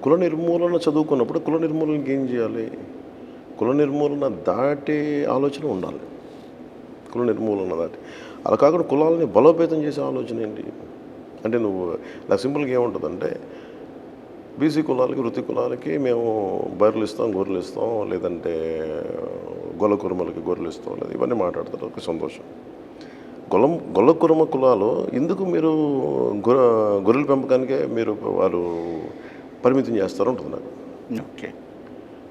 కుల నిర్మూలన చదువుకున్నప్పుడు కుల నిర్మూలనకి ఏం చేయాలి? కుల నిర్మూలన దాటే ఆలోచన ఉండాలి. కుల నిర్మూలన దాటి. అలా కాకుండా కులాలని బలోపేతం చేసే ఆలోచన ఏంటి? అంటే నువ్వు నాకు సింపుల్గా ఏముంటుందంటే బీసీ కులాలకి వృత్తి కులాలకి మేము బర్రెలు ఇస్తాం గొర్రెలు ఇస్తాం లేదంటే గొల్ల కురుమలకి గొర్రెలు ఇస్తాం లేదు ఇవన్నీ మాట్లాడతారు. ఒక సంతోషం. గొల్లం గొల్ల కురుమ కులాలు ఎందుకు మీరు గొర్రెల పెంపకానికే మీరు వారు పరిమితం చేస్తారు ఉంటుంది నాకు ఓకే.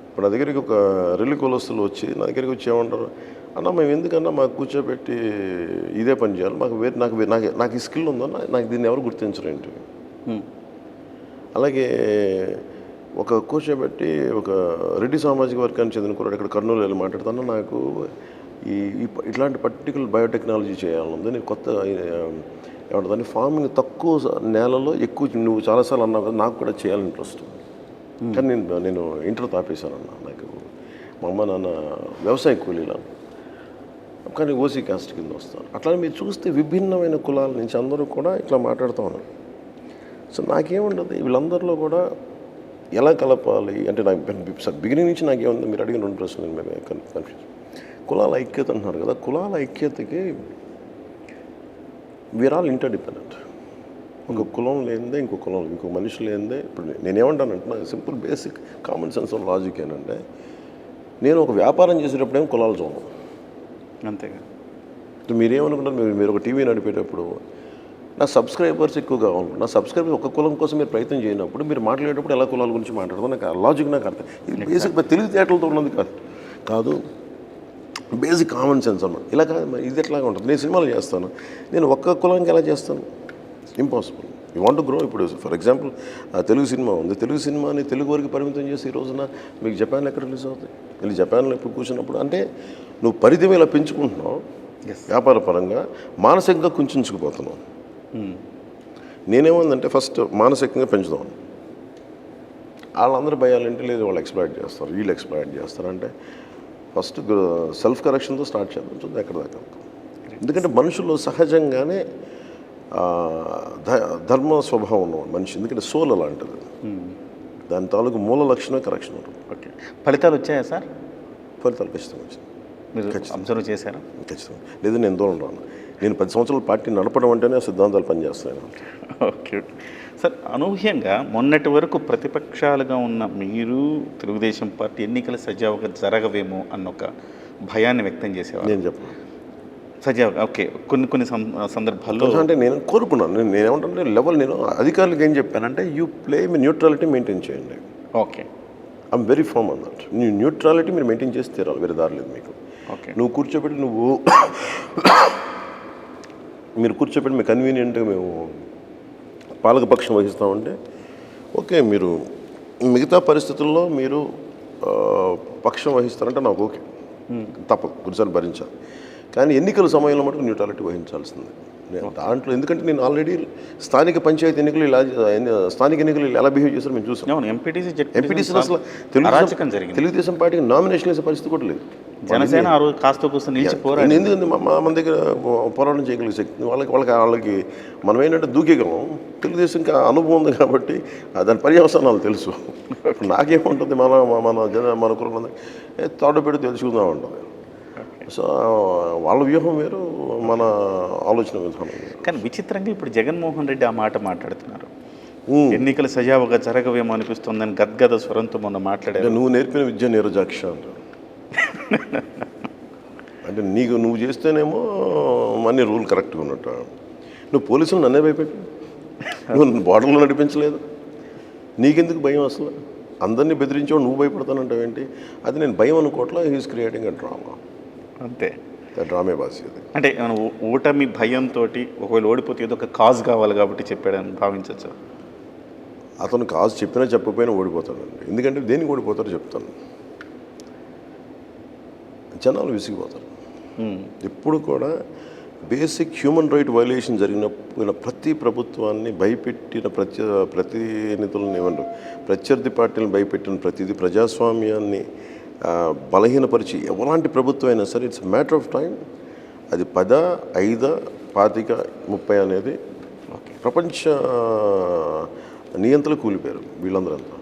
ఇప్పుడు నా దగ్గరికి ఒక రెల్లి కులస్తులు వచ్చి నా దగ్గరికి వచ్చి ఏమంటారు అన్న మేము ఎందుకన్నా మాకు కూర్చోబెట్టి ఇదే పని చేయాలి మాకు వేరే నాకు నాకు నాకు ఈ స్కిల్ ఉందన్న నాకు దీన్ని ఎవరు గుర్తించరు ఏంటి. అలాగే ఒక కూర్చోబెట్టి ఒక రెడ్డి సామాజిక వర్గానికి చెందిన కూడా ఇక్కడ కర్నూలు వెళ్ళి మాట్లాడుతాను నాకు ఈ ఇట్లాంటి పర్టికులర్ బయోటెక్నాలజీ చేయాలనుంది. నేను కొత్త ఏమంటుందని ఫార్మింగ్ తక్కువ నేలలో ఎక్కువ నువ్వు చాలాసార్లు అన్నావు కదా నాకు కూడా చేయాలని ఇంట్రెస్ట్. కానీ నేను నేను ఇంటర్ తాపేశాను అన్న నాకు మా అమ్మ నాన్న వ్యవసాయ కూలీలు. కానీ ఓసీ కాస్ట్ కింద వస్తాను అట్లా మీరు చూస్తే విభిన్నమైన కులాల నుంచి అందరూ కూడా ఇట్లా మాట్లాడుతూ ఉన్నారు. సో నాకేముండదు వీళ్ళందరిలో కూడా ఎలా కలపాలి అంటే నాకు బిగినింగ్ నుంచి నాకేముంది? మీరు అడిగిన రెండు ప్రశ్నలు మేము కన్ఫ్యూజ్. కులాల ఐక్యత అంటున్నారు కదా కులాల ఐక్యతకి వీఆర్ ఆల్ ఇంటర్డిపెండెంట్ ఒక కులం లేనిదే ఇంకో కులం ఇంకో మనిషి లేనిదే ఇప్పుడు నే- నేనేమంటానంటే నాకు simple basic common sense logic ఏంటంటే నేను ఒక వ్యాపారం చేసేటప్పుడేం కులాలు చూడను. అంతేగా ఇప్పుడు మీరేమనుకుంటారు మీరు మీరు ఒక టీవీ నడిపేటప్పుడు నా సబ్స్క్రైబర్స్ ఎక్కువ కావాలి నా సబ్స్క్రైబర్స్ ఒక కులం కోసం మీరు ప్రయత్నం చేయనప్పుడు మీరు మాట్లాడేటప్పుడు ఎలా కులాల గురించి మాట్లాడతారు నాకు లాజిక్ నాకు అర్థం. ఇది బేసిక్ తెలివితేటలతో ఉన్నది కాదు. కాదు బేసిక్ కామన్ సెన్స్ అన్నమాట. ఇలా కాదు ఇది ఎట్లాగా ఉంటుంది. నేను సినిమాలు చేస్తాను. నేను ఒక్క కులానికి ఎలా చేస్తాను? ఇంపాసిబుల్ యూ వాంట్ గ్రో ఇప్పుడు ఫర్ ఎగ్జాంపుల్ తెలుగు సినిమా ఉంది. తెలుగు సినిమాని తెలుగు వరకు పరిమితం చేసి ఈ రోజున మీకు జపాన్లో ఎక్కడ రిలీజ్ అవుతాయి? వెళ్ళి జపాన్లో ఇప్పుడు కూర్చున్నప్పుడు అంటే నువ్వు పరిధి ఇలా పెంచుకుంటున్నావు. వ్యాపార పరంగా మానసికంగా కుంచుకుపోతున్నావు ఉమ్. నేనేమందంటే ఫస్ట్ మానసికంగా పెంచుదాం. వాళ్ళందరూ భయాలంటే లేదు వాళ్ళు ఎక్స్ప్లాయిట్ చేస్తారు. వీళ్ళు ఎక్స్ప్లాయిట్ చేస్తారు. అంటే ఫస్ట్ సెల్ఫ్ కరెక్షన్తో స్టార్ట్ చేద్దాం చూద్దాం ఎక్కడ దాకా. ఎందుకంటే మనుషుల్లో సహజంగానే ధర్మ స్వభావం ఉన్నవాడు మనిషి ఎందుకంటే సోల్ అలాంటిది. ఉమ్. దాని తాలూకు మూల లక్షణమే కరెక్షన్ ఉంటుంది. ఓకే. ఫలితాలు వచ్చాయా సార్? ఫలితాలు ఖచ్చితంగా వచ్చింది మీరు అబ్జర్వ్ చేశారా? ఖచ్చితంగా. లేదు నేను దూరం రాను. నేను పది సంవత్సరాల పార్టీ నడపడం అంటేనే సిద్ధాంతాలు పనిచేస్తాను ఓకే ఓకే. సార్ అనూహ్యంగా మొన్నటి వరకు ప్రతిపక్షాలుగా ఉన్న మీరు తెలుగుదేశం పార్టీ ఎన్నికలు సజావుగా జరగవేమో అన్న ఒక భయాన్ని వ్యక్తం చేసేవారు. నేను చెప్పను. సజావుగా ఓకే. కొన్ని కొన్ని సందర్భాల్లో అంటే నేను కోరుకున్నాను. నేను నేనేమంటే లెవెల్ నేను అధికారులకు ఏం చెప్పానంటే you play me neutrality maintain చేయండి. Okay. I'm very firm on that నీ న్యూట్రాలిటీ మీరు మెయింటైన్ చేసి తీరాలి. వేరే దారి లేదు మీకు. ఓకే. నువ్వు కూర్చోబెట్టి నువ్వు మీరు కూర్చోబెట్టి మీకు కన్వీనియంట్గా మేము పాలకపక్షం వహిస్తామంటే ఓకే మీరు మిగతా పరిస్థితుల్లో మీరు పక్షం వహిస్తారంటే నాకు ఓకే. తప్పదు కొన్నిసార్లు భరించాలి. కానీ ఎన్నికల సమయంలో మటుకు న్యూట్రాలిటీ వహించాల్సిందే. దాంట్లో ఎందుకంటే నేను ఆల్రెడీ స్థానిక పంచాయతీ ఎన్నికలు ఇలా స్థానిక ఎన్నికలు ఎలా బిహేవ్ చేశారో మేము చూసాం. ఎంపీటీసీ ఎంపీటీసీ అసలు తెలుగుదేశం తెలుగుదేశం పార్టీకి నామినేషన్ వేసే పరిస్థితి కూడా లేదు. జనసేన ఆ రోజు కాస్త కూర్చొని నిలిచి పోరాడు నేను ఎందుకంటే మా- మా- మన దగ్గర పోరాటం చేయగలిగే శక్తి వాళ్ళకి వాళ్ళకి వాళ్ళకి మనం ఏంటంటే దూకేగలం. తెలుగుదేశంకి ఆ అనుభవం ఉంది కాబట్టి దాని పర్యవసానాలు తెలుసు. నాకేముంటుంది మన మన జన మన కులం తోట పెట్టి తెలుసుకుందాం ఉంటుంది సో వాళ్ళ వ్యూహం వేరు మన ఆలోచన విధానం కానీ విచిత్రంగా ఇప్పుడు జగన్మోహన్ రెడ్డి ఆ మాట మాట్లాడుతున్నారు. ఎన్నికలు సజావుగా జరగవేమో అనిపిస్తుందని గద్గద స్వరంతో మొన్న మాట్లాడారు. నువ్వు నేర్పిన విద్య నీరజాక్ష అంటే నీకు నువ్వు చేస్తేనేమో అన్ని రూల్ కరెక్ట్గా ఉన్నట్ట. నువ్వు పోలీసులు నన్నే భయపెట్టి. నువ్వు బార్డర్లో నడిపించలేదు. నీకెందుకు భయం అసలు? అందరినీ బెదిరించావు నువ్వు భయపడతానంటావేంటి? అది నేను భయం అనుకోవట్లా హీస్ క్రియేటింగ్ అ డ్రామా అంతే. డ్రామే బాసి అది అంటే ఏమైనా ఓటమి భయంతో ఒకవేళ ఓడిపోతే ఏదో ఒక కాజ్ కావాలి కాబట్టి చెప్పాడని భావించవచ్చు అతను కాదు చెప్పినా చెప్పకపోయినా ఓడిపోతాడండి. ఎందుకంటే దేనికి ఓడిపోతారో చెప్తాను. జనాలు విసిగిపోతారు. ఎప్పుడు కూడా బేసిక్ హ్యూమన్ రైట్ వైలేషన్ జరిగిన ప్రతి ప్రభుత్వాన్ని భయపెట్టిన ప్రత్య ప్రతినిధులను ఏమన్నారు ప్రత్యర్థి పార్టీలను భయపెట్టిన ప్రతిదీ ప్రజాస్వామ్యాన్ని బలహీనపరిచి ఎలాంటి ప్రభుత్వం అయినా సరే ఇట్స్ మ్యాటర్ ఆఫ్ టైం అది పద ఐద పాతిక ముప్పై అనేది ప్రపంచ నియంత్రణ కూలిపోయారు వీళ్ళందరంతా